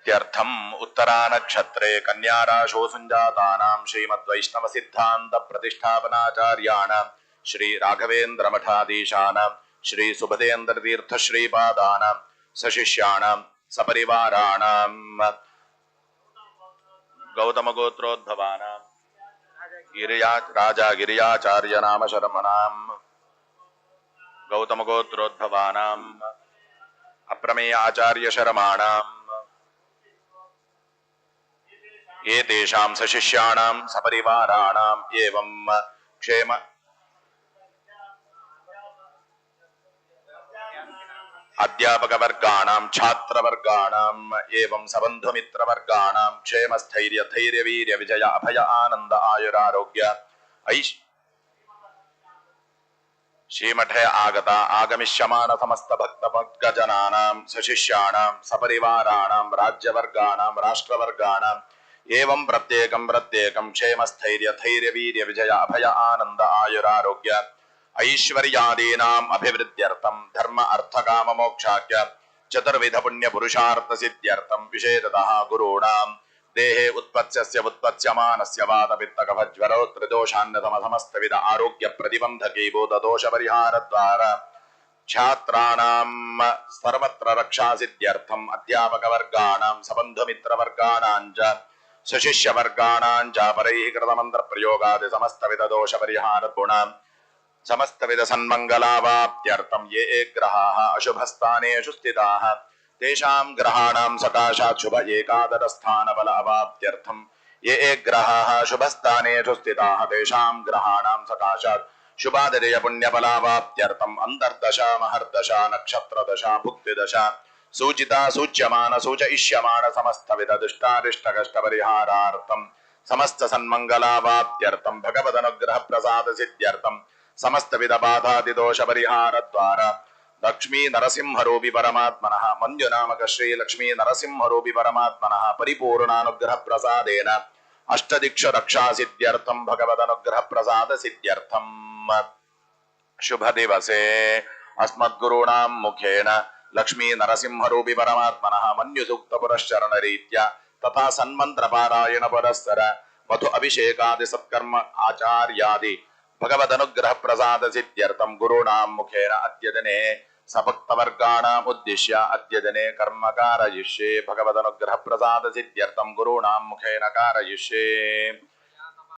इत्यर्थम् उत्तरानक्षत्रे कन्याराशो सुञ्जातानां श्रीमद्वैष्णवसिद्धान्तप्रतिष्ठापनाचार्याणां श्रीराघवेन्द्रमठाधीशानां श्रीसुभदेन्द्रतीर्थश्रीपादानां सशिष्याणां सपरिवाराणां गौतमगोत्रोद्भवानां गिरिया राजा गिरियाचार्य नाम शर्मणां गौतमगोत्रोद्भवानाम् अप्रमेय आचार्य शर्माणाम् एतेषां सशिष्याणां सपरिवाराणाम् एवं क्षेम अध्यापकवर्गाणां छात्रवर्गाणाम् एवं सबन्धुमित्रवर्गाणां क्षेमस्थैर्य, धैर्यवीर्य, विजय, अभय, आनन्द, आयुरारोग्य, ऐश् श्रीमठे आगता, आगमिष्यमाण, समस्त भक्तभक्तजनानां सशिष्याणां सपरिवाराणां राज्यवर्गाणां राष्ट्रवर्गाणाम् एवं प्रत्येकं प्रत्येकं क्षेमस्थैर्य धैर्यवीर्य विजय अभय आनन्द आयुरारोग्य। ऐश्वर्यादीनाम् अभिवृद्ध्यर्थं धर्म अर्थकाम मोक्षाख्य। चतुर्विध पुण्य पुरुषार्थ सिद्ध्यर्थं विशेषतः गुरूणां देहे उत्पत्स्यस्य उत्पत्स्यमानस्य वातपित्तकफज्वरो त्रिदोषान्यतम समस्तविध आरोग्य प्रतिबन्धकी बोधदोष परिहारद्वारा छात्राणां सर्वत्र रक्षासिद्ध्यर्थम् अध्यापकवर्गाणां सबन्धुमित्रवर्गाणां च। सशिष्यवर्गाणां च परैः कृतमन्त्रप्रयोगादि समस्तविधदोषपरिहारगुणाम् समस्तविध सन्मङ्गलावाप्त्यर्थं ये ये ग्रहाः अशुभस्थानेषु स्थिताः, तेषां ग्रहाणां सकाशात् शुभ एकादरस्थानबल अवाप्त्यर्थं ये ये ग्रहाः शुभस्थानेषु स्थिताः, तेषां ग्रहाणां सकाशात् शुभादजय पुण्यबलावाप्त्यर्थम् अन्तर्दशा, महर्दशा, नक्षत्रदशा, भुक्तिदशा सूचिता, सूच्यमान, सूचयिष्यमाण, समस्तविध दुष्टारिष्टकष्टपरिहारार्थं समस्त सन्मङ्गलावाप्त्यर्थं भगवदनुग्रह प्रसाद सिद्ध्यर्थं समस्तविध बाधादिदोष परिहार द्वारा लक्ष्मी नरसिंहरूपि परमात्मनः मञ्जुनामक श्री लक्ष्मी नरसिंहरूपि परमात्मनः परिपूर्णानुग्रह प्रसादेन अष्टदिक्ष रक्षा सिद्ध्यर्थं भगवदनुग्रह प्रसाद सिद्ध्यर्थम् शुभ दिवसे अस्मद्गुरूणां मुखेन लक्ष्मी नरसिंहरूपि परमात्मनः मन्युसूक्त पुरश्चरण रीत्या तथा सन्मन्त्र पारायण पुरस्सर मधु अभिषेकादि सत्कर्म आचार्यादि भगवदनुग्रह प्रसाद सिद्ध्यर्थं गुरूणां मुखेन अद्य दिने सभक्तवर्गाणाम् उद्दिश्य अद्य कर्म कारयिष्ये भगवदनुग्रह प्रसाद सिद्ध्यर्थं गुरूणां मुखेन कारयिष्ये।